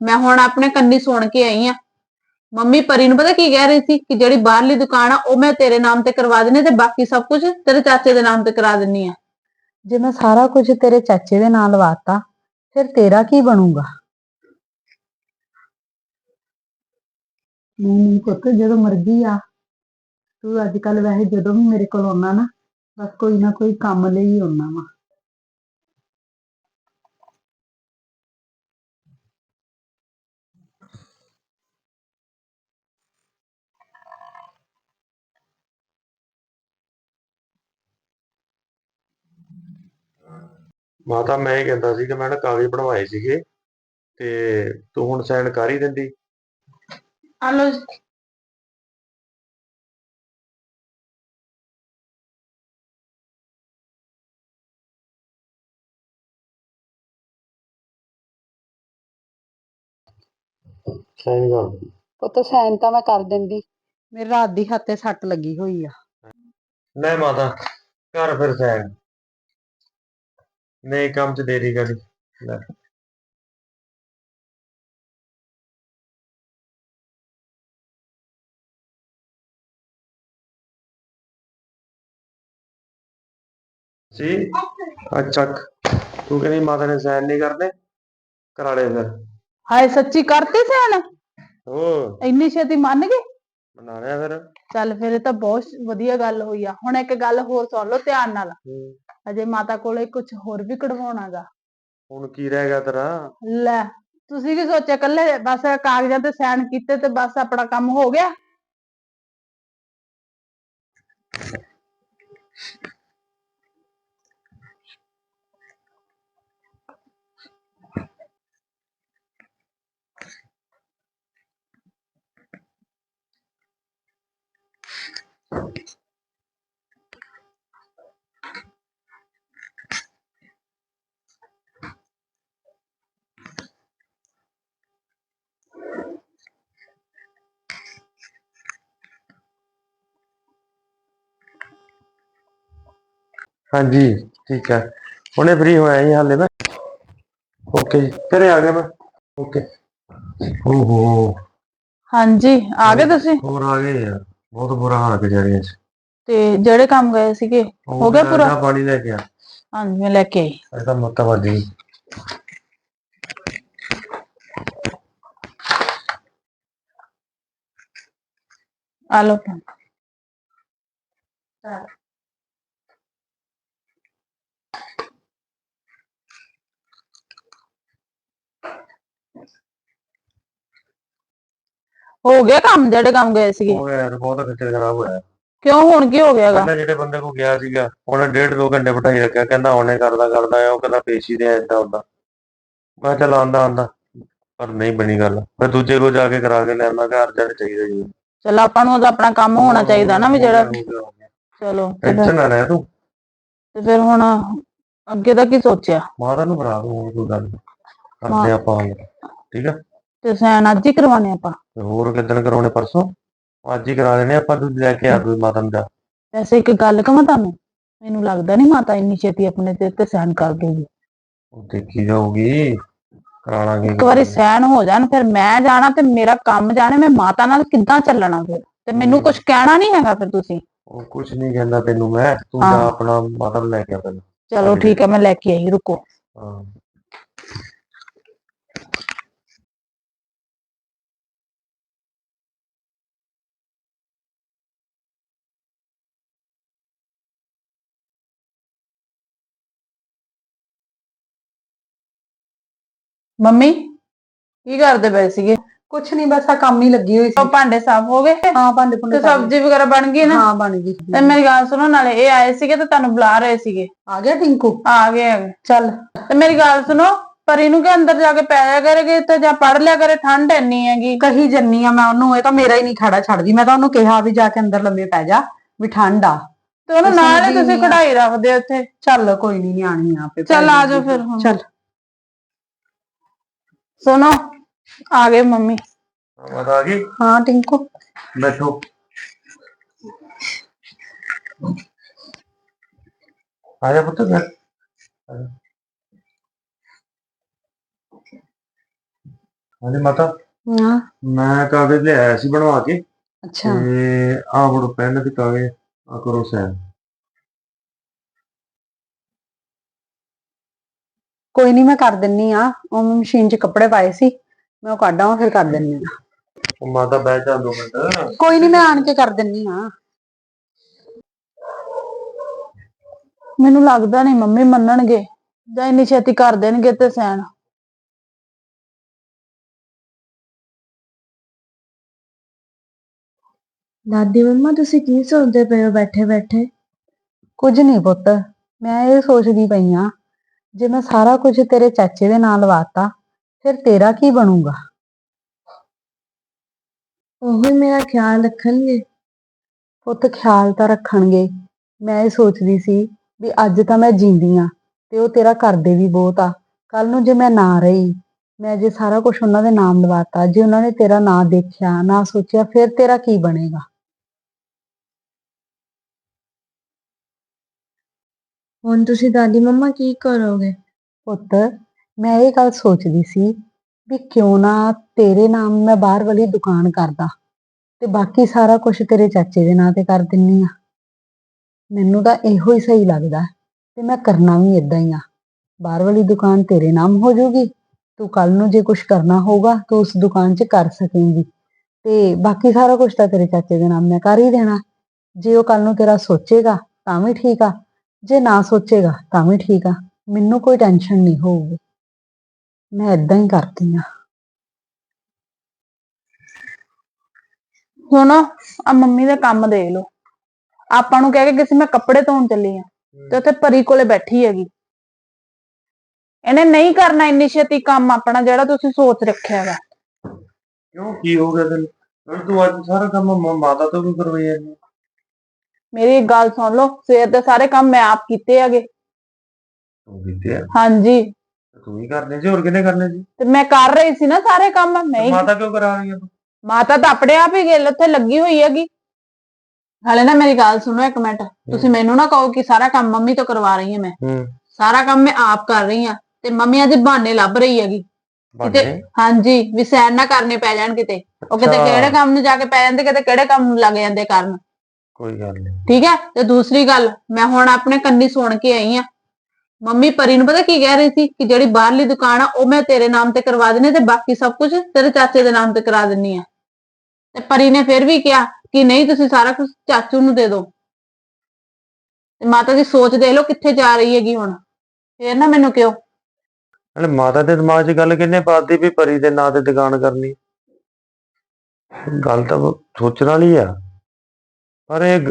ਮੈਂ ਹੁਣ ਆਪਣੇ ਕੰਨੀ ਸੁਣ ਕੇ ਆਈ ਆ। ਮੰਮੀ ਪਰੀ ਨੂੰ ਪਤਾ ਕੀ ਕਹਿ ਰਹੀ ਸੀ ਕਿ ਜਿਹੜੀ ਬਾਹਰਲੀ ਦੁਕਾਨ ਆ, ਉਹ ਮੈਂ ਤੇਰੇ ਨਾਮ ਤੇ ਕਰਵਾ ਦਿੰਨੀ ਤੇ ਬਾਕੀ ਸਭ ਕੁਝ ਤੇਰੇ ਚਾਚੇ ਦੇ ਨਾਮ ਤੇ ਕਰਾ ਦਿੰਨੀ ਆ। ਜੇ ਮੈਂ ਸਾਰਾ ਕੁਝ ਤੇਰੇ ਚਾਚੇ ਦੇ ਨਾਲ ਲਵਾਤਾ ਫਿਰ ਤੇਰਾ ਕੀ ਬਣੂਗਾ? ਨਹੀਂ ਪੁੱਤ, ਜਦੋਂ ਮਰਜ਼ੀ ਆ। ਤੂੰ ਅੱਜ ਕੱਲ ਵੈਸੇ ਜਦੋਂ ਵੀ ਮੇਰੇ ਕੋਲ ਆਉਣਾ ਨਾ, ਬਸ ਕੋਈ ਨਾ ਕੋਈ ਕੰਮ ਲਈ ਆਉਣਾ ਵਾ। ਮਾਤਾ ਮੈਂ ਇਹ ਕਹਿੰਦਾ ਸੀ ਕਿ ਮੈਂ ਨਾ ਕਾਗਜ਼ ਬਣਵਾਏ ਸੀਗੇ ਤੇ ਤੂੰ ਹੁਣ ਸਾਈਨ ਕਰ ਹੀ ਦਿੰਦੀ। ਆ ਲੋ ਸਾਈਨ ਕਰ। ਪੁੱਤ ਸਾਈਨ ਤਾਂ ਮੈਂ ਕਰ ਦਿੰਦੀ। ਮੇਰੇ ਰਾਤ ਦੀ ਹੱਥੇ ਸੱਟ ਲੱਗੀ ਹੋਈ ਆ। ਨਹੀਂ ਮਾਤਾ ਕਰ ਫਿਰ ਸਾਈਨ। ਨਹੀਂ ਕੰਮ ਚ ਦੇਰੀ ਕਰੀ ਲੈ। ਜੀ ਅੱਛਾ ਤੂੰ ਕਹਿੰਦੀ ਮਾਤਾ ਨੇ ਸਾਈਨ ਨਹੀਂ ਕਰਦੇ ਕਰਾ ਲੈ ਫਿਰ। ਹਾਏ ਸੱਚੀ ਕਰਤੀ ਸੈਨ? ਹੋ ਇੰਨੀ ਛੇਤੀ ਮੰਨ ਗਏ ਬਣਾ ਲਿਆ ਫਿਰ। ਚੱਲ ਫਿਰ ਇਹ ਤਾਂ ਬਹੁਤ ਵਧੀਆ ਗੱਲ ਹੋਈ ਆ। ਹੁਣ ਇੱਕ ਗੱਲ ਹੋਰ ਸੁਣ ਲਓ ਧਿਆਨ ਨਾਲ। ਹੂੰ। ਅਜੇ ਮਾਤਾ ਕੋਲੇ ਕੁਝ ਹੋਰ ਵੀ ਕਢਵਾਉਣਾਗਾ। ਹੁਣ ਕੀ ਰਹਿ ਗਿਆ ਤੇਰਾ? ਲੈ ਤੁਸੀਂ ਕੀ ਸੋਚਿਆ ਕੱਲੇ ਬਸ ਕਾਗਜ਼ਾਂ ਤੇ ਸਾਈਨ ਕੀਤੇ ਤੇ ਬਸ ਆਪਣਾ ਕੰਮ ਹੋ ਗਿਆ? ਹਾਂਜੀ ਠੀਕ ਹੈ। ਹੁਣੇ ਫ੍ਰੀ ਹੋਇਆ ਜੀ ਹਾਲੇ ਮੈਂ। ਓਕੇ ਜੀ ਘਰੇ ਆ ਗਿਆ ਮੈਂ ਓਕੇ ਓਹੋ। ਹਾਂਜੀ ਆ ਗਏ ਤੁਸੀਂ? ਹੋਰ ਆ ਗਏ ਯਾਰ ਬਹੁਤ ਬੁਰਾ ਹਾਲ ਗੁਜ਼ਾਰਿਆ ਸੀ ਤੇ ਜਿਹੜੇ ਕੰਮ ਗਏ ਸੀਗੇ ਹੋ ਗਿਆ ਪੂਰਾ? ਪਾਣੀ ਲੈ ਕੇ ਆ। ਹਾਂਜੀ ਮੈਂ ਲੈ ਕੇ ਆਈ। ਐਸਾ ਮੱਤਾ ਵੱਜੀ ਆ ਲਓ ਹੋ ਗਿਆ ਕੰਮ ਜਿਹੜੇ ਕੰਮ ਗਏ ਸੀਗੇ? ਉਹ ਯਾਰ ਬਹੁਤ ਖੱਜਲ ਖਰਾਬ ਹੋਇਆ। ਕਿਉਂ ਹੁਣ ਕੀ ਹੋ ਗਿਆਗਾ? ਪਹਿਲਾਂ ਜਿਹੜੇ ਬੰਦੇ ਕੋਲ ਗਿਆ ਸੀਗਾ ਉਹਨੇ ਡੇਢ ਦੋ ਘੰਟੇ ਬਿਠਾਈ ਰੱਖਿਆ ਕਹਿੰਦਾ ਉਹਨੇ ਕਰਦਾ ਕਰਦਾ ਆ ਉਹ ਕਹਿੰਦਾ ਪੇਸ਼ੀ ਦੇ ਏਦਾਂ ਉਦਾਂ ਮੈਂ ਚੱਲ ਆਂਦਾ ਆਂਦਾ ਪਰ ਨਹੀਂ ਬਣੀ ਗੱਲ। ਫਿਰ ਦੂਜੇ ਰੋਜ਼ ਆ ਕੇ ਕਰਾ ਕੇ ਲਿਆਂਦਾ ਘਰ ਜਾ ਚਾਹੀਦਾ ਜੀ ਚਲ ਆਪਾਂ ਨੂੰ ਉਹਦਾ ਆਪਣਾ ਕੰਮ ਹੋਣਾ ਚਾਹੀਦਾ ਨਾ ਵੀ ਜਿਹੜਾ ਚਲੋ ਟੈਨਸ਼ਨ ਨਾ ਲੈ ਤੂੰ। ਤੇ ਫਿਰ ਹੁਣ ਅੱਗੇ ਦਾ ਕੀ ਸੋਚਿਆ? ਮਾਤਾ ਨੂੰ ਭਰਾ ਦੂੰ ਕੋਈ ਗੱਲ। ਕਰਦੇ ਆਪਾਂ। ਠੀਕ ਆ? ਤੇ ਸੈਨ ਅੱਜ ਹੀ ਕਰਵਾਣੇ ਆਪਾਂ। ਤੇ ਹੋਰ ਕਿੱਦਣ ਕਰਾਉਣੇ ਪਰਸੋਂ? ਅੱਜ ਹੀ ਕਰਾ ਦੇਣੇ ਆਪਾਂ ਤੂੰ ਲੈ ਕੇ ਆ ਕੋਈ ਮਾਤਾ ਨੂੰ ਜਾ। ਵੈਸੇ ਇੱਕ ਗੱਲ ਕਹਾਂ ਤੁਹਾਨੂੰ ਮੈਨੂੰ ਲੱਗਦਾ ਨਹੀਂ ਮਾਤਾ ਇੰਨੀ ਛੇਤੀ ਆਪਣੇ ਤੇ ਤੇ ਸੈਨ ਕਰ ਦੂਗੀ। ਉਹ ਦੇਖੀ ਜਾਊਗੀ ਕਰਾ ਲਾਂਗੇ। ਇੱਕ ਵਾਰੀ ਸੈਨ ਹੋ ਜਾਣ ਫਿਰ ਮੈਂ ਜਾਣਾ ਤੇ ਮੇਰਾ ਕੰਮ ਜਾਣੇ ਮੈਂ ਮਾਤਾ ਨਾਲ ਕਿੱਦਾਂ ਚੱਲਣਾ ਫਿਰ? ਤੇ ਮੈਨੂੰ ਕੁਝ ਕਹਿਣਾ ਨਹੀਂ ਹੈਗਾ ਫਿਰ ਤੁਸੀਂ? ਉਹ ਕੁਝ ਨਹੀਂ ਕਹਿੰਦਾ ਤੈਨੂੰ ਮੈਂ ਤੂੰ ਜਾ। ਆਪਣਾ ਮਾਤਾ ਨੂੰ ਲੈ ਕੇ ਆ ਪਹਿਲਾਂ। ਚਲੋ ਠੀਕ ਹੈ ਮੈਂ ਲੈ ਕੇ ਆਈ ਰੁਕੋ। ਹਾਂ। ਮੰਮੀ ਕੀ ਕਰਦੇ ਪਏ ਸੀਗੇ? ਕੁਛ ਨਹੀਂ ਬਸ ਆ ਕੰਮ ਹੀ ਲੱਗੀ ਹੋਈ ਸੀ। ਉਹ ਭਾਂਡੇ ਸਾਫ਼ ਹੋ ਗਏ? ਹਾਂ ਭਾਂਡੇ ਭੁੰਡੇ ਤੇ। ਸਬਜ਼ੀ ਵਗੈਰਾ ਬਣ ਗਈ ਨਾ? ਹਾਂ ਬਣ ਗਈ ਤੇ ਮੇਰੀ ਗੱਲ ਸੁਣੋ ਨਾਲੇ ਇਹ ਆਏ ਸੀਗੇ ਤੇ ਤੁਹਾਨੂੰ ਬੁਲਾ ਰਹੇ ਸੀਗੇ। ਆ ਗਿਆ ਟਿੰਕੂ? ਆ ਗਏ ਆ ਗਏ। ਚੱਲ। ਤੇ ਮੇਰੀ ਗੱਲ ਸੁਣੋ ਪਰੀ ਨੂੰ ਕਿ ਅੰਦਰ ਜਾ ਕੇ ਪੈ ਜਾ ਕਰੇਗੇ ਤੇ ਜਾਂ ਪੜ ਲਿਆ ਕਰੇ? ਠੰਡ ਇੰਨੀ ਹੈਗੀ। ਕਹੀ ਜੰਨੀ ਆ ਮੈਂ ਉਹਨੂੰ ਇਹ ਤਾਂ ਮੇਰਾ ਹੀ ਨਹੀਂ ਖੜਾ ਛੱਡਦੀ ਮੈਂ ਤਾਂ ਉਹਨੂੰ ਕਿਹਾ ਵੀ ਜਾ ਕੇ ਅੰਦਰ ਲੰਮੇ ਪੈ ਜਾ ਵੀ ਠੰਡ ਆ। ਤੇ ਉਹਨੂੰ ਤੁਸੀਂ ਨਾਲ ਹੀ ਤੁਸੀਂ। ਕਢਾਈ ਰੱਖਦੇ ਹੋ ਉੱਥੇ। ਚੱਲ ਕੋਈ ਨਹੀਂ ਨਿਆਣੀ ਆ ਆਪੇ ਪੈ ਚੱਲ ਆ ਜਾਊਗੀ। ਜਾਓ ਫਿਰ ਹੁਣ। ਚੱਲ। ਸੁਣੋ ਆ ਗਏ ਮੰਮੀ। ਮਾਤਾ ਆ ਗਈ? ਹਾਂ ਟਿੰਕੂ। ਬੈਠੋ। ਆ ਜਾ ਪੁੱਤ ਜਾ। ਹਾਂਜੀ ਮਾਤਾ। ਹਾਂ। ਮੈਂ ਕਾਗਜ਼ ਲਿਆਇਆ ਸੀ ਬਣਵਾ ਕੇ। ਅੱਛਾ। ਤੇ ਆਹ ਫੜੋ ਪੈਨ ਤੇ ਕਾਗਜ਼ ਆ ਕਰੋ ਸਾਈਨ ਕੋਈ ਨਹੀਂ ਮੈਂ ਕਰ ਦਿੰਨੀ ਆ। ਉਹ ਮੈਂ ਮਸ਼ੀਨ 'ਚ ਕੱਪੜੇ ਪਾਏ ਸੀ ਮੈਂ ਉਹ ਕੱਢ ਆਵਾਂ ਫਿਰ ਕਰ ਦਿੰਨੀ ਆ। ਉਹ ਮਾਤਾ ਬਹਿ ਜਾ ਦੋ ਮਿੰਟ। ਕੋਈ ਨਹੀਂ ਮੈਂ ਆਣ ਕੇ ਕਰ ਦਿੰਨੀ ਆ। ਮੈਨੂੰ ਲੱਗਦਾ ਨਹੀਂ ਮੰਮੀ ਮੰਨਣਗੇ ਜਾਂ ਇੰਨੀ ਛੇਤੀ ਕਰ ਦੇਣਗੇ ਤੇ ਸੈਨ ਦਾਦੀ ਮੰਮਾ ਤੁਸੀਂ ਕੀ ਸੋਚਦੇ ਪਏ ਹੋ ਬੈਠੇ ਬੈਠੇ ਕੁਝ ਨਹੀਂ ਪੁੱਤ ਮੈਂ ਇਹ ਸੋਚਦੀ ਪਈ ਆ ਜੇ ਮੈਂ ਸਾਰਾ ਕੁਝ ਤੇਰੇ ਚਾਚੇ ਦੇ ਨਾਂ ਲਵਾਤਾ ਫਿਰ ਤੇਰਾ ਕੀ ਬਣੂਗਾ? ਉਹ ਹੀ ਮੇਰਾ ਖਿਆਲ ਰੱਖਣਗੇ। ਪੁੱਤ ਖਿਆਲ ਤਾਂ ਰੱਖਣਗੇ। ਮੈਂ ਇਹ ਸੋਚਦੀ ਸੀ ਵੀ ਅੱਜ ਤਾਂ ਮੈਂ ਜਿੰਦੀ ਆ ਤੇ ਉਹ ਤੇਰਾ ਕਰਦੇ ਵੀ ਬਹੁਤ ਆ। ਕੱਲ ਨੂੰ ਜੇ ਮੈਂ ਨਾ ਰਹੀ ਮੈਂ ਜੇ ਸਾਰਾ ਕੁਝ ਉਹਨਾਂ ਦੇ ਨਾਮ ਲਵਾਤਾ ਜੇ ਉਹਨਾਂ ਨੇ ਤੇਰਾ ਨਾਂ ਦੇਖਿਆ ਨਾ ਸੋਚਿਆ ਫਿਰ ਤੇਰਾ ਕੀ ਬਣੇਗਾ? ਹੁਣ ਤੁਸੀਂ ਦਾਦੀ ਮੰਮਾ ਕੀ ਕਰੋਗੇ? ਪੁੱਤ, ਮੈਂ ਇਹ ਗੱਲ ਸੋਚਦੀ ਸੀ ਵੀ ਕਿਉਂ ਨਾ ਤੇਰੇ ਨਾਮ ਮੈਂ ਬਾਹਰ ਵਾਲੀ ਦੁਕਾਨ ਕਰਦਾ ਤੇ ਬਾਕੀ ਸਾਰਾ ਕੁਝ ਤੇਰੇ ਚਾਚੇ ਦੇ ਨਾਂ ਤੇ ਕਰ ਦਿੰਨੀ ਆ। ਮੈਨੂੰ ਤਾਂ ਇਹੋ ਹੀ ਸਹੀ ਲੱਗਦਾ ਤੇ ਮੈਂ ਕਰਨਾ ਵੀ ਇਦਾਂ ਹੀ ਆ। ਬਾਹਰ ਵਾਲੀ ਦੁਕਾਨ ਤੇਰੇ ਨਾਮ ਹੋ ਜਾਊਗੀ ਤੂੰ ਕੱਲ ਨੂੰ ਜੇ ਕੁਝ ਕਰਨਾ ਹੋਊਗਾ ਤੂੰ ਉਸ ਦੁਕਾਨ 'ਚ ਕਰ ਸਕੇਂਗੀ ਤੇ ਬਾਕੀ ਸਾਰਾ ਕੁਝ ਤਾਂ ਤੇਰੇ ਚਾਚੇ ਦੇ ਨਾਮ ਮੈਂ ਕਰ ਹੀ ਦੇਣਾ। ਜੇ ਉਹ ਕੱਲ ਨੂੰ ਤੇਰਾ ਸੋਚੇਗਾ ਤਾਂ ਵੀ ਠੀਕ ਆ ਜੇ ਨਾ ਸੋਚੇਗਾ ਤਾਂ ਵੀ ਠੀਕ ਆ। ਮੈਨੂੰ ਕੋਈ ਟੈਨਸ਼ਨ ਨਹੀਂ ਹੋਊਗੀ। ਮੈਂ ਇਦਾਂ ਹੀ ਕਰਦੀ ਆ। ਹੁਣ ਆ ਮੰਮੀ ਦਾ ਕੰਮ ਦੇਖ ਲਓ। ਆਪਾਂ ਨੂੰ ਕਹਿ ਕੇ ਕਿਸੇ ਮੈਂ ਕੱਪੜੇ ਧੋਣ ਚੱਲੀ ਆ ਤੇ ਉੱਥੇ ਪਰੀ ਕੋਲੇ ਬੈਠੀ ਹੈਗੀ। ਇਹਨੇ ਨਹੀਂ ਕਰਨਾ ਇੰਨੀ ਛੇਤੀ ਕੰਮ ਆਪਣਾ ਜਿਹੜਾ ਤੁਸੀਂ ਸੋਚ ਰੱਖਿਆ ਹੈਗਾ ਕਿਉਂ? ਕੀ ਹੋ ਗਿਆ ਤੈਨੂੰ? ਤੂੰ ਅੱਜ ਸਾਰਾ ਕੰਮ ਮਾਤਾ ਤੋਂ ਵੀ ਕਰਵਾਈ ਜਾਂਦੀ ਮੇਰੀ ਇੱਕ ਗੱਲ ਸੁਣ ਲਓ ਸਵੇਰ ਦੇ ਸਾਰੇ ਕੰਮ ਮੈਂ ਆਪ ਕੀਤੇ ਹੈਗੇ। ਤੂੰ ਕੀਤੇ ਆ? ਹਾਂਜੀ। ਤੂੰ ਹੀ ਕਰਨੇ ਸੀ ਹੋਰ ਕਿਹਨੇ ਕਰਨੇ ਸੀ? ਤੇ ਮੈਂ ਕਰ ਰਹੀ ਸੀ ਨਾ ਸਾਰੇ ਕੰਮ ਮੈਂ ਹੀ ਮਾਤਾ ਕਿਉਂ ਕਰਾ ਰਹੀ ਹੈ ਤੂੰ? ਮਾਤਾ ਤਾਂ ਆਪਣੇ ਆਪ ਹੀ ਗਿੱਲ ਉੱਥੇ ਲੱਗੀ ਹੋਈ ਹੈਗੀ। ਹਾਲੇ ਨਾ ਮੇਰੀ ਗੱਲ ਸੁਣੋ ਇੱਕ ਮਿੰਟ। ਤੁਸੀਂ ਮੈਨੂੰ ਨਾ ਕਹੋ ਕਿ ਸਾਰਾ ਕੰਮ ਮੰਮੀ ਤੋਂ ਕਰਵਾ ਰਹੀ ਹਾਂ ਮੈਂ। ਸਾਰਾ ਕੰਮ ਮੈਂ ਆਪ ਕਰ ਰਹੀ ਹਾਂ ਤੇ ਮੰਮੀ ਅੱਜ ਬਹਾਨੇ ਲੱਭ ਰਹੀ ਹੈਗੀ। ਬਾਨੇ ਹਾਂਜੀ ਵੀ ਸੈਨ ਨਾ ਕਰਨੇ ਪੈ ਜਾਣ ਕਿਤੇ। ਉਹ ਕਿਤੇ। ਕਿਹੜੇ ਕੰਮ ਨੂੰ ਜਾ ਕੇ ਪੈ ਜਾਂਦੇ ਕਿਤੇ ਕਿਹੜੇ ਕੰਮ ਨੂੰ ਲੱਗ ਜਾਂਦੇ ਕਰਨ। ਕੋਈ ਗੱਲ ਨਹੀਂ। ਠੀਕ ਹੈ? ਤੇ ਦੂਸਰੀ ਗੱਲ ਮੈਂ ਹੁਣ ਆਪਣੇ ਕੰਨੀ ਸੁਣ ਕੇ ਆਈ ਆ ਮੰਮੀ ਪਰੀ ਨੂੰ ਪਤਾ ਕੀ ਕਹਿ ਰਹੀ ਸੀ? ਕਿ ਜਿਹੜੀ ਬਾਹਰਲੀ ਦੁਕਾਨ ਆ ਉਹ ਮੈਂ ਤੇਰੇ ਨਾਮ ਤੇ ਕਰਵਾ ਦਿੰਨੀ ਤੇ ਬਾਕੀ ਸਭ ਕੁਝ ਤੇਰੇ ਚਾਚੇ ਦੇ ਨਾਮ ਤੇ ਕਰਾ ਦਿੰਨੀ ਆ ਤੇ ਪਰੀ ਨੇ ਫਿਰ ਵੀ ਕਿਹਾ ਕਿ ਨਹੀਂ ਤੁਸੀਂ ਸਾਰਾ ਕੁਝ ਚਾਚੂ ਨੂੰ ਦੇ ਦਿਓ। ਤੇ ਮਾਤਾ ਦੀ ਸੋਚ ਦੇਖ ਲਓ ਕਿੱਥੇ ਜਾ ਰਹੀ ਹੈਗੀ ਹੁਣ। ਫੇਰ ਨਾ ਮੈਨੂੰ ਕਿਉਂ? ਨਾਲੇ ਮਾਤਾ ਦੇ ਦਿਮਾਗ 'ਚ ਗੱਲ ਕਿੰਨੇ ਪਾਤੀ ਵੀ ਪਰੀ ਦੇ ਨਾਂ ਤੇ ਦੁਕਾਨ ਕਰਨੀ। ਗੱਲ ਤਾਂ ਸੋਚਣ ਵਾਲੀ ਆ। ਪਰ ਇਹ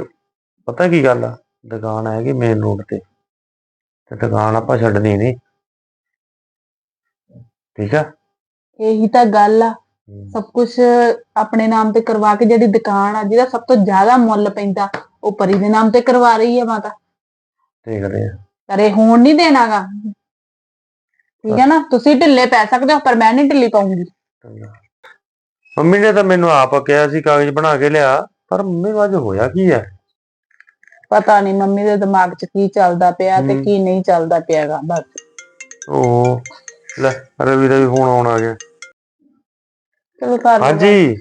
ਪਤਾ ਕੀ ਗੱਲ ਆ? ਦੁਕਾਨ ਹੈਗੀ ਮੇਨ ਰੋਡ ਤੇ। ਤੇ ਦੁਕਾਨ ਆਪਾਂ ਛੱਡਣੀ ਨਹੀਂ। ਠੀਕ ਆ? ਇਹੀ ਤਾਂ ਗੱਲ ਆ। ਸਭ ਕੁਝ ਆਪਣੇ ਨਾਮ ਤੇ ਕਰਵਾ ਕੇ ਜਿਹੜੀ ਦੁਕਾਨ ਆ ਜਿਹਦਾ ਸਭ ਤੋਂ ਜ਼ਿਆਦਾ ਮੁੱਲ ਪੈਂਦਾ ਉਹ ਪਰੀ ਦੇ ਨਾਮ ਤੇ ਕਰਵਾ ਰਹੀ ਹੈ ਮਾਤਾ। ਦੇਖਦੇ ਆ। ਕਰੇ ਹੋਣ ਨਹੀਂ ਦੇਣਾਗਾ। ਠੀਕ ਹੈ ਨਾ? ਤੁਸੀਂ ਢਿੱਲੇ ਪੈ ਸਕਦੇ ਹੋ ਪਰ ਮੈਂ ਨਹੀਂ ਢਿੱਲੀ ਪਾਉਂਗੀ। ਮੰਮੀ ਨੇ ਤਾਂ ਮੈਨੂੰ ਆਪ ਕਿਹਾ ਸੀ ਕਾਗਜ਼ ਬਣਾ ਕੇ ਲਿਆ। ਪਰ ਮੰਮੀ ਨੂੰ ਅੱਜ ਹੋਇਆ ਕੀ ਹੈ? ਪਤਾ ਨਹੀਂ ਮੰਮੀ ਦੇ ਦਿਮਾਗ 'ਚ ਕੀ ਚੱਲਦਾ ਪਿਆ ਤੇ। ਕੀ ਨਹੀਂ ਚੱਲਦਾ ਪਿਆਗਾ ਬਸ। ਉਹ ਲੈ ਰਵੀ ਦਾ ਵੀ ਫੋਨ ਆਉਣ ਆ ਗਿਆ। ਚਲੋ ਕਰ ਲਓ। ਹਾਂਜੀ।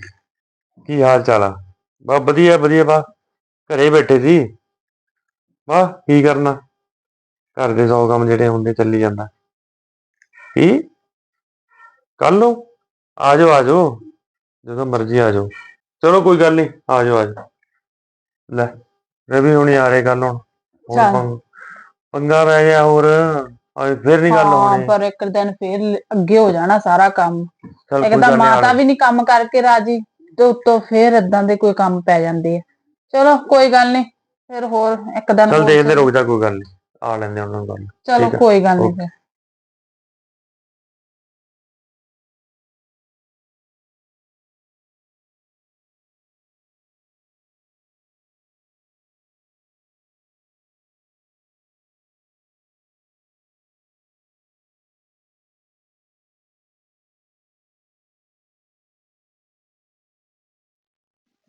ਕੀ ਹਾਲ ਚਾਲ ਆ? ਬਾ ਵਧੀਆ ਵਧੀਆ ਬਾ ਘਰੇ ਬੈਠੇ ਸੀ। ਬਾ ਕੀ ਕਰਨਾ? ਘਰ ਦੇ ਸੌ ਕੰਮ ਜਿਹੜੇ ਹੁੰਦੇ ਚੱਲੀ ਜਾਂਦਾ। ਕੀ? ਕੱਲ ਨੂੰ? ਆ ਜਾਓ ਆ ਜਾਓ। ਜਦੋਂ ਮਰਜ਼ੀ ਆ ਜਾਓ। ਚਲੋ ਕੋਈ ਗੱਲ ਨਹੀਂ ਆ ਜਾਓ ਆ ਜਾਓ। ਲੈ ਰਵੀ ਹੁਣੀ ਆ ਰਹੇ ਕੱਲ ਹੁਣ। ਹੋਰ ਚੱਲ। ਪੰਗ- ਪੰਗਾ ਪੈ ਗਿਆ ਹੋਰ ਅੱਜ ਫਿਰ ਨਹੀਂ ਗੱਲ ਹਾਂ ਹੋਣੀ। ਪਰ ਇੱਕ ਦਿਨ ਫੇਰ ਲ- ਅੱਗੇ ਹੋ ਜਾਣਾ ਸਾਰਾ ਕੰਮ। ਚੱਲ ਇੱਕ ਤਾਂ ਗੱਲ ਮਾਤਾ ਵੀ ਨਹੀਂ ਕੰਮ ਕਰਕੇ ਰਾਜੀ ਤੇ ਉੱਤੋਂ ਫੇਰ ਇਦਾਂ ਦੇ ਕੋਈ ਕੰਮ ਪੈ ਜਾਂਦੇ ਆ। ਚਲੋ ਕੋਈ ਗੱਲ ਨਹੀਂ ਫਿਰ ਹੋਰ ਇੱਕ ਦਿਨ ਚੱਲ ਹੋਰ ਦੇਖਦੇ ਰੁਕ ਜਾ ਕੋਈ ਗੱਲ ਨਹੀਂ ਆ ਲੈਂਦੇ ਉਹਨਾਂ ਨੂੰ ਗੱਲ। ਚਲੋ ਠੀਕ ਆ, ਕੋਈ ਗੱਲ ਨਹੀਂ। ਫਿਰ।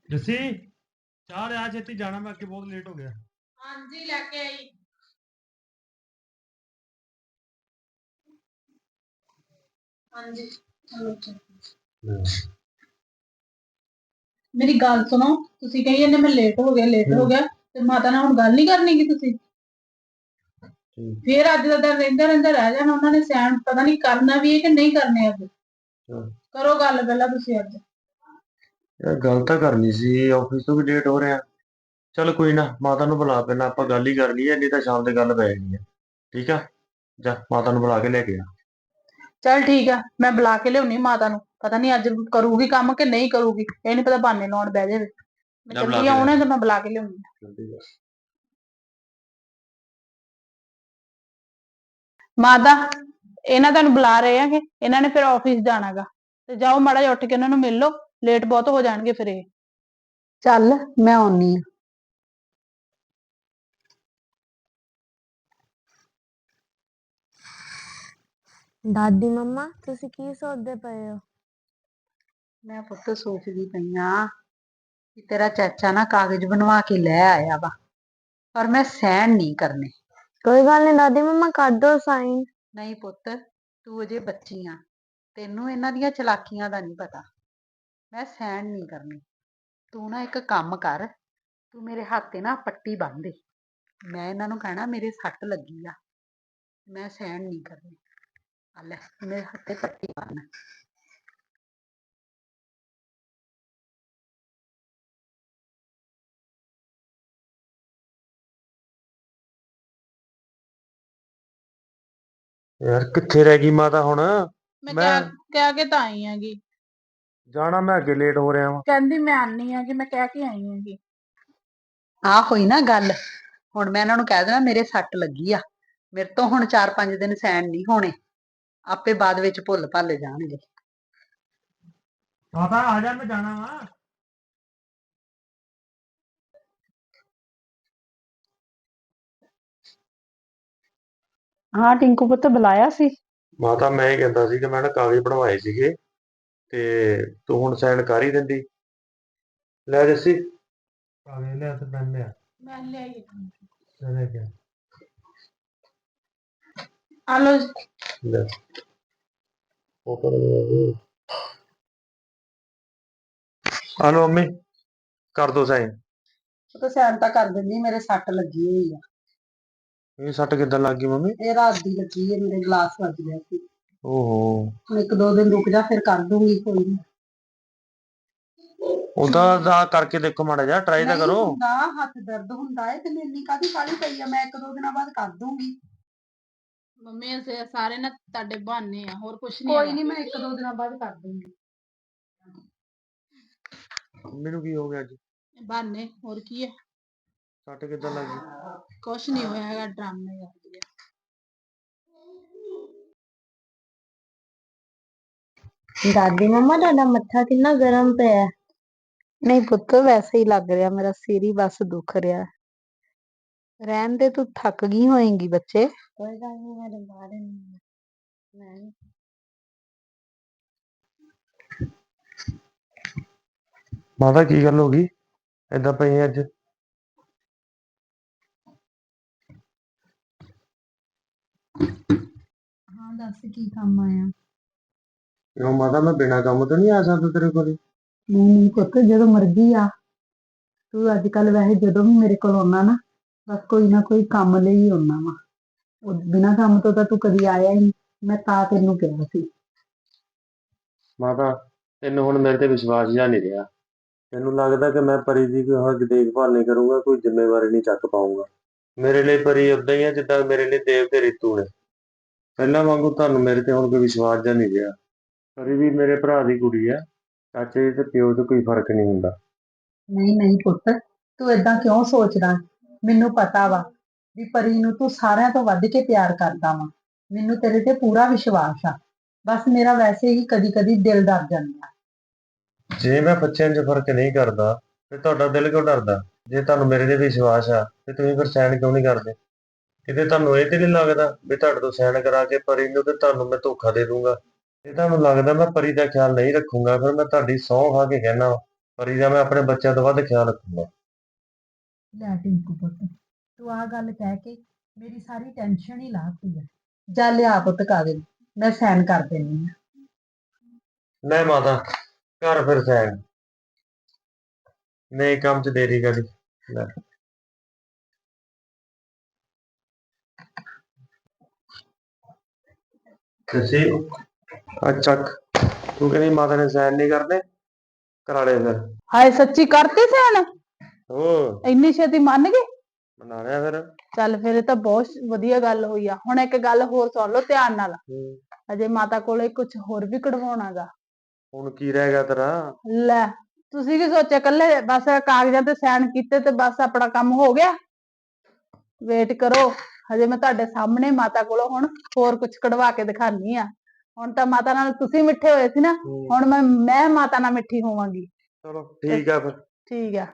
ਜੱਸੀ ਚਾਹ ਲਿਆ ਛੇਤੀ ਜਾਣਾ ਮੈਂ ਅੱਗੇ ਬਹੁਤ ਲੇਟ ਹੋ ਗਿਆ। ਹਾਂਜੀ ਲੈ ਕੇ ਆਈ। ਹਾਂਜੀ ਮੇਰੀ ਗੱਲ ਸੁਣੋ ਤੁਸੀਂ ਕਹੀ ਜਾਂਦੇ ਮੈਂ ਲੇਟ ਹੋ ਗਿਆ ਲੇਟ ਹੋ ਗਿਆ ਤੇ ਮਾਤਾ ਨਾਲ ਹੁਣ ਗੱਲ ਨਹੀਂ ਕਰਨੀ ਕਿ ਤੁਸੀਂ? ਫੇਰ ਅੱਜ ਦਾ ਦਿਨ ਰਹਿੰਦਾ ਰਹਿੰਦਾ ਰਹਿ ਜਾਣਾ ਉਹਨਾਂ ਨੇ ਸੈਣ ਪਤਾ ਨਹੀਂ ਕਰਨਾ ਵੀ ਹੈ ਕਿ ਨਹੀਂ ਕਰਨੇ ਅੱਜ। ਹਾਂ। ਕਰੋ ਗੱਲ ਪਹਿਲਾਂ ਤੁਸੀਂ ਅੱਜ। ਯਾਰ ਗੱਲ ਤਾਂ ਕਰਨੀ ਸੀ ਆਫਿਸ ਤੋਂ ਵੀ ਲੇਟ ਹੋ ਰਿਹਾ ਚਲ ਕੋਈ ਨਾ ਮਾਤਾ ਨੂੰ ਬੁਲਾ ਪਹਿਲਾਂ ਆਪਾਂ ਗੱਲ ਹੀ ਕਰ ਲਈਏ ਨਹੀਂ ਤਾਂ ਸ਼ਾਮ ਦੇ ਗੱਲ ਪੈ ਜਾਣੀ ਹੈ ਠੀਕ ਆ? ਜਾ ਮਾਤਾ ਨੂੰ ਬੁਲਾ ਕੇ ਲੈ ਕੇ ਆ। ਚਲ ਠੀਕ ਆ ਮੈਂ ਬੁਲਾ ਕੇ ਲਿਆਉਣੀ ਮਾਤਾ ਨੂੰ। ਪਤਾ ਨਹੀਂ ਅੱਜ ਕਰੂਗੀ ਕੰਮ ਕਿ ਨਹੀਂ ਕਰੂਗੀ ਇਹ ਨਹੀਂ ਪਤਾ ਬਹਾਨੇ ਲਾਉਣ ਬਹਿ ਜਾਵੇ। ਮੈਂ ਜਾ ਬੁਲਾ ਚੱਲੀ ਕੇ ਆਉਣੇ ਤੇ ਮੈਂ ਬੁਲਾ ਕੇ ਲਿਆਉਣੀ ਜਲਦੀ। ਮਾਤਾ ਇਹਨਾਂ ਤੁਹਾਨੂੰ ਬੁਲਾ ਰਹੇ ਆ ਕਿ ਇਹਨਾਂ ਨੇ ਫਿਰ ਆਫਿਸ ਜਾਣਾਗਾ ਤੇ ਜਾਓ ਮਾੜਾ ਜਿਹਾ ਉੱਠ ਕੇ ਇਹਨਾਂ ਨੂੰ ਮਿਲ ਲਓ। ਲੇਟ ਬਹੁਤ ਹੋ ਜਾਣਗੇ ਫਿਰ ਇਹ। ਚੱਲ ਮੈਂ ਆਉਣੀ ਆ। ਦਾਦੀ ਮੰਮਾ ਤੁਸੀਂ ਕੀ ਸੋਚਦੇ ਪਏ ਹੋ? ਮੈਂ ਪੁੱਤ ਸੋਚਦੀ ਪਈ ਆ ਕਿ ਤੇਰਾ ਚਾਚਾ ਨਾ ਕਾਗਜ਼ ਬਣਵਾ ਕੇ ਲੈ ਆਇਆ ਵਾ ਪਰ ਮੈਂ ਸਹਿਣ ਨਹੀਂ ਕਰਨੇ। ਕੋਈ ਗੱਲ ਨਹੀਂ ਦਾਦੀ ਮੰਮਾ ਕਰ ਦੋ ਸਾਈਨ। ਨਹੀਂ ਪੁੱਤ ਤੂੰ ਅਜੇ ਬੱਚੀ ਆ। ਤੈਨੂੰ ਇਹਨਾਂ ਦੀਆਂ ਚਲਾਕੀਆਂ ਦਾ ਨਹੀਂ ਪਤਾ। ਮੈਂ ਸਹਿਣ ਨਹੀਂ ਕਰਨੀ। ਤੂੰ ਨਾ ਇੱਕ ਕੰਮ ਕਰ ਤੂੰ ਮੇਰੇ ਹੱਥ ਤੇ ਨਾ ਪੱਟੀ ਬੰਨ੍ਹ ਦੇ। ਮੈਂ ਇਹਨਾਂ ਨੂੰ ਕਹਿਣਾ ਮੇਰੇ ਸੱਟ ਲੱਗੀ ਆ। ਮੈਂ ਸਹਿਣ ਨਹੀਂ ਕਰਨੀ। ਆ ਲੈ ਮੇਰੇ ਹੱਥ ਤੇ ਪੱਟੀ ਬੰਨ ਯਾਰ ਕਿੱਥੇ ਰਹਿ ਗਈ ਮਾਤਾ ਹੁਣ? ਮੈਂ ਮੈਂ- ਕਹਿ ਕਹਿ ਕੇ ਤਾਂ ਆਈ ਆਂਗੀ ਜਾਣਾ ਮੈਂ ਅੱਗੇ ਲੇਟ ਹੋ ਰਿਹਾ ਵਾਂ। ਕਹਿੰਦੀ ਮੈਂ ਆਨੀ ਆ ਕਿ ਮੈਂ ਕਹਿ ਕੇ ਆਈ ਆਂਗੀ ਆ ਹੋਈ ਨਾ ਗੱਲ। ਹੁਣ ਮੈਂ ਇਹਨਾਂ ਨੂੰ ਕਹਿ ਦੇਣਾ ਮੇਰੇ ਸੱਟ ਲੱਗੀ ਆ। ਮੇਰੇ ਤੋਂ ਹੁਣ 4-5 ਦਿਨ ਸਹਿਣ ਨਹੀਂ ਹੋਣੇ। ਆਪੇ ਬਾਅਦ ਵਿੱਚ ਭੁੱਲ ਭੱਲ ਜਾਣਗੇ। ਮਾਤਾ ਆ ਜਾ ਮੈਂ ਜਾਣਾ ਵਾ। ਹਾਂ ਟਿੰਕੂ ਪੁੱਤ ਬੁਲਾਇਆ ਸੀ। ਮਾਤਾ ਮੈਂ ਇਹ ਕਹਿੰਦਾ ਸੀ ਕਿ ਮੈਂ ਨਾ ਕਾਗਜ਼ ਬਣਵਾਏ ਸੀਗੇ। ਤੇ ਤੂੰ ਹੁਣ ਸਾਈਨ ਕਰ ਹੀ ਦਿੰਦੀ। ਲੈ ਜੱਸੀ। ਕਾਗਜ਼ ਲਿਆ ਤੇ ਪੈਨ ਲਿਆ। ਮੈਂ ਲੈ ਕੇ ਆ। ਲੋ। ਲੈ ਉਹ ਕਰ ਹਲੋ ਮੰਮੀ ਕਰ ਦੋ ਸਾਈਨ। ਉਹ ਤਾਂ ਸਹਿਣ ਤਾਂ ਕਰ ਦਿੰਦੀ ਮੇਰੇ ਸੱਟ ਲੱਗੀ ਹੋਈ ਆ। ਇਹ ਸੱਟ ਕਿੱਦਾਂ ਲੱਗ ਗਈ ਮੰਮੀ? ਇਹ ਰਾਤ ਦੀ ਲੱਗੀ ਹੈ ਮੇਰੇ ਗਲਾਸ ਵੱਜ ਗਿਆ ਸੀ। ਓਹੋ ਹੁਣ ਇੱਕ ਦੋ ਦਿਨ ਰੁਕ ਜਾ ਫਿਰ ਕਰ ਦੂੰਗੀ ਕੋਈ ਨੀ। ਉਹਦਾ ਦਾ ਕਰਕੇ ਦੇਖੋ ਮਾੜਾ ਜਿਹਾ ਟਰਾਈ ਤਾਂ ਨਹੀਂ ਕਰੋ। ਹੁੰਦਾ ਹੱਥ ਦਰਦ ਹੁੰਦਾ ਹੈ ਤੇ ਇੰਨੀ ਕਾਦੀ ਕਾਲੀ ਪਈ ਆ ਮੈਂ ਇੱਕ ਦੋ ਦਿਨਾਂ ਬਾਅਦ ਕਰ ਦੂੰਗੀ। ਮੰਮੀ ਅਸੀਂ ਸਾਰੇ ਨਾ ਤੁਹਾਡੇ ਬਹਾਨੇ ਆ ਹੋਰ ਕੁਛ ਨਹੀਂ ਕੋਈ ਨਹੀਂ ਮੈਂ ਇੱਕ ਦੋ ਦਿਨਾਂ ਬਾਅਦ ਕਰ ਦੂੰਗੀ। ਮੈਨੂੰ ਕੀ ਹੋ ਗਿਆ ਅੱਜ? ਬਹਾਨੇ ਹੋਰ ਕੀ ਹੈ ਸੱਟ ਕਿੱਦਾਂ ਲੱਗ ਗਈ? ਕੁਛ ਨਹੀਂ ਹੋਇਆ ਹੈਗਾ ਡਰਾਮੇ ਕਰਦੀ ਦਾਦੀ ਮੰਮਾ ਤੁਹਾਡਾ ਮੱਥਾ ਕਿੰਨਾ ਗਰਮ ਪਿਆ? ਹੈ। ਨਹੀਂ ਪੁੱਤ ਵੈਸੇ ਹੀ ਲੱਗ ਰਿਹਾ ਮੇਰਾ ਸਿਰ ਹੀ ਬਸ ਦੁਖ ਰਿਹਾ। ਰਹਿਣ ਦੇ ਤੂੰ ਥੱਕ ਗਈ ਹੋਏਂਗੀ ਬੱਚੇ। ਕੋਈ ਗੱਲ ਨਹੀਂ ਮੈਂ ਦਬਾ ਦਿੰਦੀ ਹਾਂ। ਮੈਂ ਮਾਤਾ ਕੀ ਗੱਲ ਹੋ ਗਈ? ਏਦਾਂ ਪਈ ਅੱਜ? ਹਾਂ ਦੱਸ ਕੀ ਕੰਮ ਆਇਆ? ਕਿਉਂ ਮਾਤਾ ਮੈਂ ਬਿਨਾਂ ਕੰਮ ਤੋਂ ਨਹੀਂ ਆ ਸਕਦਾ ਤੇਰੇ ਕੋਲ। ਨਹੀਂ ਪੁੱਤ ਜਦੋਂ ਮਰਜ਼ੀ ਆ। ਤੂੰ ਅੱਜ ਕੱਲ ਵੈਸੇ ਜਦੋਂ ਵੀ ਮੇਰੇ ਕੋਲ ਆਉਣਾ ਨਾ ਬਸ ਕੋਈ ਨਾ ਕੋਈ ਕੰਮ ਲਈ ਹੀ ਆਉਣਾ ਵਾ। ਉਹ ਬਿਨਾਂ ਕੰਮ ਤੋਂ ਤਾਂ ਤੂੰ ਕਦੀ ਆਇਆ ਹੀ ਨਹੀਂ। ਮੈਂ ਤਾਂ ਤੈਨੂੰ ਕਿਹਾ ਸੀ। ਮਾਤਾ ਤੈਨੂੰ ਹੁਣ ਮੇਰੇ ਤੇ ਵਿਸ਼ਵਾਸ ਜਾਂ ਨਹੀਂ ਰਿਹਾ। ਤੈਨੂੰ ਲੱਗਦਾ ਕਿ ਮੈਂ ਪਰੀ ਦੀ ਕੋਈ ਹੁਣ ਦੇਖਭਾਲ ਨਹੀਂ ਕਰੂੰਗਾ ਕੋਈ ਜ਼ਿੰਮੇਵਾਰੀ ਨਹੀਂ ਚੱਕ ਪਾਊਂਗਾ। ਮੇਰੇ ਲਈ ਪਰੀ ਉਦਾਂ ਹੀ ਆ ਜਿੱਦਾਂ ਮੇਰੇ ਲਈ ਦੇਵ ਤੇ ਰਿਤੂ ਨੇ। ਪਹਿਲਾਂ ਵਾਂਗੂ ਤੁਹਾਨੂੰ ਮੇਰੇ ਤੇ ਹੁਣ ਕੋਈ ਵਿਸ਼ਵਾਸ ਜਾਂ ਨਹੀਂ ਰਿਹਾ। ਪਰੀ ਵੀ ਮੇਰੇ ਭਰਾ ਦੀ ਕੁੜੀ ਆ ਚਾਚੇ ਤੇ ਪਿਓ 'ਚ ਕੋਈ ਫ਼ਰਕ ਨਹੀਂ ਹੁੰਦਾ। ਨਹੀਂ ਨਹੀਂ ਪੁੱਤ ਤੂੰ ਏਦਾਂ ਕਿਉਂ ਸੋਚਦਾ? ਮੈਨੂੰ ਪਤਾ ਵਾ ਵੀ ਪਰੀ ਨੂੰ ਤੂੰ ਸਾਰਿਆਂ ਤੋਂ ਵੱਧ ਕੇ ਪਿਆਰ ਕਰਦਾ ਵਾ। ਮੈਨੂੰ ਤੇਰੇ ਤੇ ਪੂਰਾ ਵਿਸ਼ਵਾਸ ਆ। ਬਸ ਮੇਰਾ ਵੈਸੇ ਹੀ ਕਦੀ ਕਦੀ ਦਿਲ ਡਰ ਜਾਂਦਾ। ਜੇ ਮੈਂ ਬੱਚਿਆਂ 'ਚ ਫ਼ਰਕ ਨਹੀਂ ਕਰਦਾ ਤੇ ਤੁਹਾਡਾ ਦਿਲ ਕਿਉਂ ਡਰਦਾ? ਜੇ ਤੁਹਾਨੂੰ ਮੇਰੇ ਤੇ ਵਿਸ਼ਵਾਸ ਆ ਤੇ ਤੁਸੀਂ ਫਿਰ ਸਹਿਣ ਕਿਉਂ ਨਹੀਂ ਕਰਦੇ? ਕਿਤੇ ਤੁਹਾਨੂੰ ਇਹ ਤੇ ਨਹੀਂ ਲੱਗਦਾ ਵੀ ਤੁਹਾਡੇ ਤੋਂ ਸਹਿਣ ਕਰਾ ਕੇ ਪਰੀ ਨੂੰ ਤੇ ਤੁਹਾਨੂੰ ਮੈਂ ਧੋਖਾ ਦੇ ਦੂੰਗਾ? ਜੇ ਤੁਹਾਨੂੰ ਲੱਗਦਾ ਮੈਂ ਪਰੀ ਦਾ ਖਿਆਲ ਨਹੀਂ ਰੱਖੂੰਗਾ ਫਿਰ ਮੈਂ ਤੁਹਾਡੀ ਸਹੁੰ ਖਾ ਕੇ ਕਹਿਣਾ ਪਰੀ ਦਾ ਮੈਂ ਆਪਣੇ ਬੱਚਿਆਂ ਤੋਂ ਵੱਧ ਖਿਆਲ ਰੱਖੂੰਗਾ। ਲੈ ਟਿੰਕੂ ਪੁੱਤ ਤੂੰ ਆ ਗੱਲ ਕਹਿ ਕੇ ਮੇਰੀ ਸਾਰੀ ਟੈਨਸ਼ਨ ਹੀ ਲਾਤੀ ਆ। ਜਾ ਲਿਆ ਪੁੱਤ ਕਾਗਜ਼ ਮੈਂ ਸਾਈਨ ਕਰ ਦਿੰਨੀ ਆ। ਨਹੀਂ ਮਾਤਾ ਘਰ ਫਿਰ ਸੈਨ। ਨਹੀਂ ਕੰਮ ਚ ਦੇਰੀ ਕਰੀ ਲੈ। ਤੁਸੀਂ ਅੱਛਾ ਤੂੰ ਕਹਿੰਦੀ ਮਾਤਾ ਨੇ ਸੈਨ ਨਹੀਂ ਕਰਦੇ ਕਰਾ ਲੈ ਫਿਰ। ਹਾਏ ਸੱਚੀ ਕਰਤੇ ਸੈਨ ਹੋ ਇੰਨੀ ਛੇਤੀ ਮੰਨ ਗਏ ਬਣਾ ਲਿਆ ਫਿਰ। ਚੱਲ ਫਿਰ ਇਹ ਤਾਂ ਬਹੁਤ ਵਧੀਆ ਗੱਲ ਹੋਈ ਆ। ਹੁਣ ਇੱਕ ਗੱਲ ਹੋਰ ਸੁਣ ਲਓ ਧਿਆਨ ਨਾਲ। ਹੂੰ। ਅਜੇ ਮਾਤਾ ਕੋਲੇ ਕੁਝ ਹੋਰ ਵੀ ਕਢਵਾਉਣਾਗਾ। ਹੁਣ ਕੀ ਰਹਿ ਗਿਆ ਤੇਰਾ? ਲੈ ਤੁਸੀਂ ਕੀ ਸੋਚਿਆ ਕੱਲੇ ਬਸ ਕਾਗਜ਼ਾਂ ਤੇ ਸਾਈਨ ਕੀਤੇ ਤੇ ਬਸ ਆਪਣਾ ਕੰਮ ਹੋ ਗਿਆ? ਵੇਟ ਕਰੋ। ਹਜੇ ਮੈਂ ਤੁਹਾਡੇ ਸਾਹਮਣੇ ਮਾਤਾ ਕੋਲੋਂ ਹੁਣ ਹੋਰ ਕੁਝ ਕਢਵਾ ਕੇ ਦਿਖਾਨੀ ਆ। ਹੁਣ ਤਾਂ ਮਾਤਾ ਨਾਲ ਤੁਸੀਂ ਮਿੱਠੇ ਹੋਏ ਸੀ ਨਾ। ਹੁਣ ਮੈਂ ਮੈਂ ਮਾਤਾ ਨਾਲ ਮਿੱਠੀ ਹੋਵਾਂਗੀ। ਚਲੋ ਠੀਕ ਆ ਫਿਰ। ਠੀਕ ਆ।